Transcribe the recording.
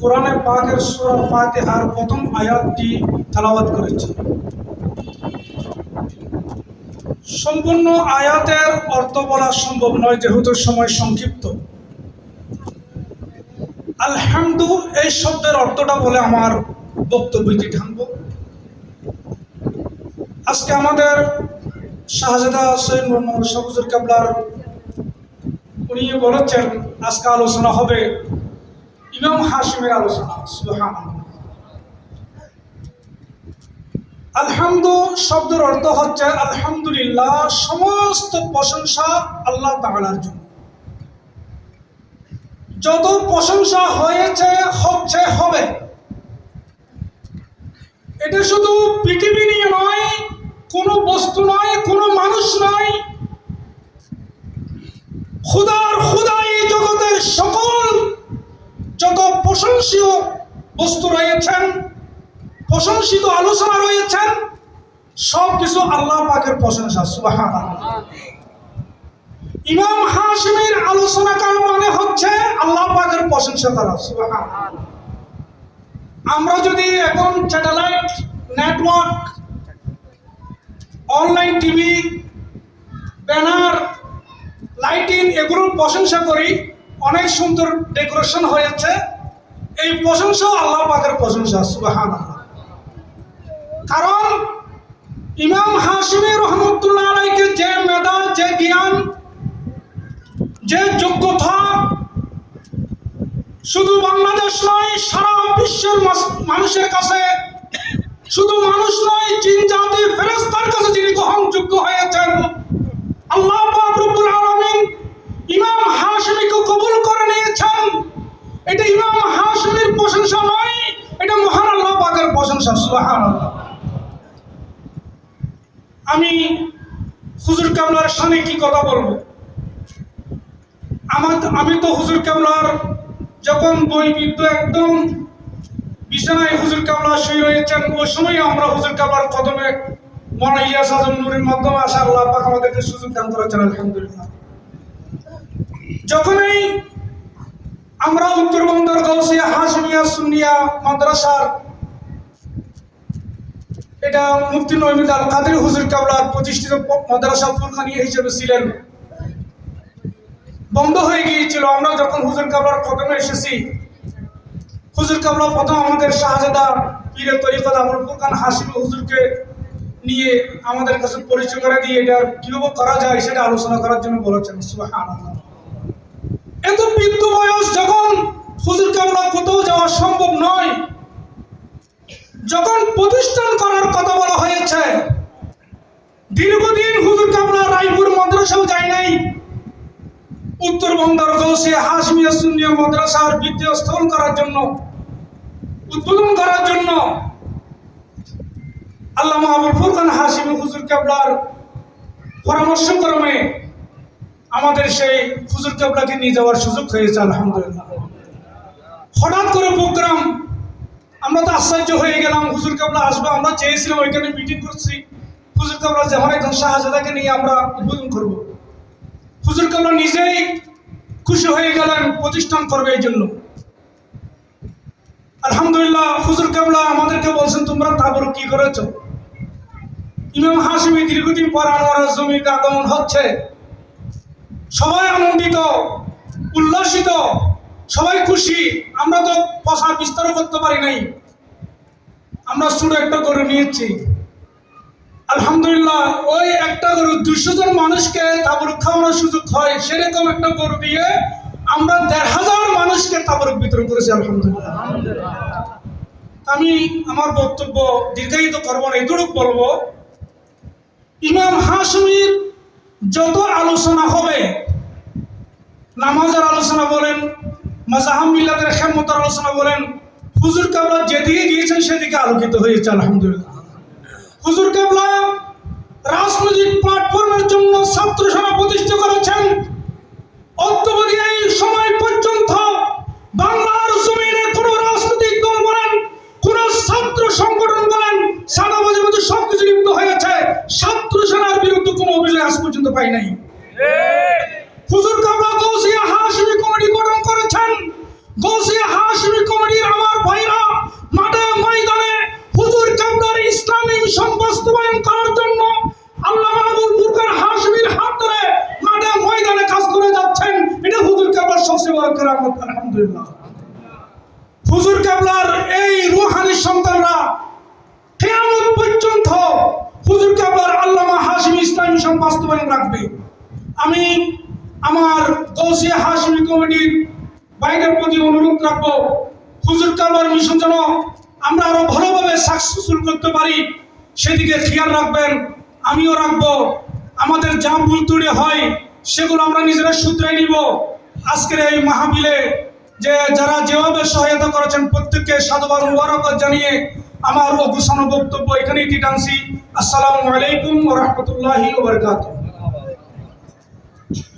কোরআনে পাকের সূরা ফাতিহার প্রথম আয়াতটি তেলাওয়াত করেছি। সম্পূর্ণ আয়াতের অর্থ বলা সম্ভব নয়, যেহেতু সময় সংক্ষিপ্ত। আলহামদু, এই শব্দের অর্থটা বলে আমার বক্তব্যটি ঢানব আজকে আমাদের শাহজাদা সৈয়দ মোহাম্মদ সবুজুর কাবলার উনি বলেছেন, আজকে আলোচনা হবে ইমাম হাশিমের আলোচনা। আলহামদু, শব্দের অর্থ হচ্ছে আলহামদুলিল্লাহ, সমস্ত প্রশংসা আল্লাহ তাআলার জন্য। যত প্রশংসা হয়েছে, হচ্ছে, হবে। এটা শুধু পৃথিবী নিয়ে নয়, কোনো বস্তু নয়, কোনো মানুষ নয়। খুদার খুদা এই জগতের সকল যত প্রশংসীয় বস্তু রয়েছেন, প্রশংসিত আলোচনা রয়েছেন সব কিছু আল্লাহ পাকের প্রশংসা সুবাহান ইমাম হাশিমের আলোচনা করা মানে হচ্ছে আল্লাহ পাকের প্রশংসা করা সুবাহান আমরা যদি এখন satellite network online TV banner lighting এগুলোর প্রশংসা করি, অনেক সুন্দর ডেকোরেশন হয়েছে। এই প্রশংসাও আল্লাহ পাকের প্রশংসা সুবাহান কারণ ইমাম হাসিমি রহমতুল্লাহ আলাইকে যে মেধা, যে জ্ঞান, যে যোগ্যতা, শুধু বাংলাদেশ নয়, সারা বিশ্বের মানুষের কাছে, শুধু মানুষ নয়, জিন জাতি ফেরেস্তার কাছে যিনি গ্রহণযোগ্য হয়েছেন আল্লাহ পাক রব্বুল আলামিন ইমাম হাশিমিকে কবুল করে নিয়েছেন এটা ইমাম হাশিমির প্রশংসা নয় এটা মহান আল্লাহ পাকের প্রশংসা, সুবহানাল্লাহ। আমি হুজুর কামলার সামনে কি কথা বলব? আমার আমি তো হুজুর কামলার যখন বই বিদ্য একদম বিছানায় হুজুর কামলা শুয়ে রয়েছেন ওই সময় আমরা হুজুর কামলার কদমে মনে ইয়াস আজম নুরের মাধ্যমে আসা আল্লাহ পাক আমাদেরকে সুযোগ দান করেছেন, আলহামদুলিল্লাহ। যখনই আমরা উত্তরবঙ্গের গৌসিয়া হাসমিয়া সুনিয়া মাদ্রাসার এটা মুফতি নইমুদ আল কাদের হুজুর কাবলার প্রতিষ্ঠিত মাদ্রাসা ফুরকানিয়া হিসেবে ছিলেন। বন্ধ হয়ে গিয়েছিল। আমরা যখন হুজুর কাবলার কদমে এসেছি, হুজুর কাবলা প্রথম আমাদের শাহজাদা পীরের তরিকত আবুল ফুরকান হাসিম হুজুরকে নিয়ে আমাদের কাছে পরিচয় করে দিয়ে এটা কীভাবে করা যায় সেটা আলোচনা করার জন্য বলেছেন। এত বৃদ্ধ বয়স যখন হুজুর কাবলা কোথাও যাওয়া সম্ভব নয় যখন প্রতিষ্ঠান করার কথা বলা হয়েছে, দীর্ঘদিন হুজুর কাবলা রায়পুর মাদ্রাসাও যায় নাই। উত্তরবঙ্গের গৌসিয়া হাসমিয়া সুন্নিয়া মাদ্রাসার বিদ্যাস্থল করার জন্য, উদ্বোধন করার জন্য আল্লাহ আবুল ফুরকান হাসিমি হুজুর কাবলার পরামর্শক্রমে আমাদের সেই হুজুর কাবলাকে নিয়ে যাওয়ার সুযোগ হয়েছে, আলহামদুলিল্লাহ। হঠাৎ করে প্রোগ্রাম আমরা তো আশ্চর্য হয়ে গেলাম হুজুর কাবলা আসবে, আমরা চেয়েছিলাম ওইখানে মিটিং করছি। হুজুর কাবলা যেমন একজন শাহজাদাকে নিয়ে আমরা উদ্বোধন করব। হুজুর কাবলা নিজেই খুশি হয়ে গেলেন, প্রতিষ্ঠান করবে এই জন্য। আলহামদুলিল্লাহ হুজুর কাবলা আমাদেরকে বলছেন, তোমরা তারপর কি করেছ? ইমাম হাসিমি দীর্ঘদিন পর আমার জমিতে আগমন হচ্ছে। সবাই আনন্দিত, উল্লাসিত, সবাই খুশি। আমরা তো ভাষা বিস্তার করতে পারি নাই। আমরা ছোট একটা গরু নিয়েছি। আলহামদুলিল্লাহ, ওই একটা গরু দুশো জন মানুষকে তাবরুক খাওয়ানোর সুযোগ হয়, সেরকম একটা গরু দিয়ে আমরা দেড় হাজার মানুষকে তাবরুক বিতরণ করেছি, আলহামদুলিল্লাহ। আমি আমার বক্তব্য দীর্ঘায়িত করব না, এতটুকু বলব, ইমাম হাসমির যত আলোচনা হবে, নামাজের আলোচনা বলেন মাজাহাম মিল্লাদের খেমতার আলোচনা বলেন হুজুর কাবলা যেদিকে গিয়েছেন সেদিকে আলোকিত হয়েছে, আলহামদুলিল্লাহ। হুজুর কাবলা রাজনৈতিক প্ল্যাটফর্মের জন্য ছাত্র সভা প্রতিষ্ঠা করেছেন। অদ্যবধি এই সময় পর্যন্ত বাংলার জমিনে কোনো রাজনৈতিক দল বলেন, কোন ছাত্র সংগঠন বলেন সাদাবাজির মধ্যে সবকিছু লিপ্ত হয়েছে। ছাত্র সেনার বিরুদ্ধে কোনো অভিযোগ আজ পর্যন্ত পাই নাই হুজুর কাবলা গৌসিয়া হাসিমি কমিটি গঠন করেছেন গৌসিয়া হাশমি কমিটির আমার ভাইরা মাঠে ময়দানে হুজুর কাবলার ইসলামী মিশন বাস্তবায়ন করার জন্য আল্লাহ মাহবুব ফুরকান হাশমির হাত ধরে মাঠে ময়দানে কাজ করে যাচ্ছেন এটা হুজুর কাবলার হুজুর এই রুহানি সন্তানরা পর্যন্ত হুজুর আল্লামা ইসলাম মিশন বাস্তবায়ন রাখবে। আমি আমার কমিটির বাইরের প্রতি অনুরোধ রাখব, হুজুর কাবলার মিশন যেন আমরা আরও ভালোভাবে সাকসেসফুল করতে পারি, সেদিকে খেয়াল রাখবেন, আমিও রাখব। আমাদের যা ভুল ত্রুটি হয়, সেগুলো আমরা নিজেরা শুধরাই নিব। আজকের এই মাহফিলে যে যারা যেভাবে সহায়তা করেছেন প্রত্যেককে সাধুবাদ মুবারক জানিয়ে আমার অঘোষণ বক্তব্য এখানেই টানছি। আসসালামু আলাইকুম রহমতুল্লাহি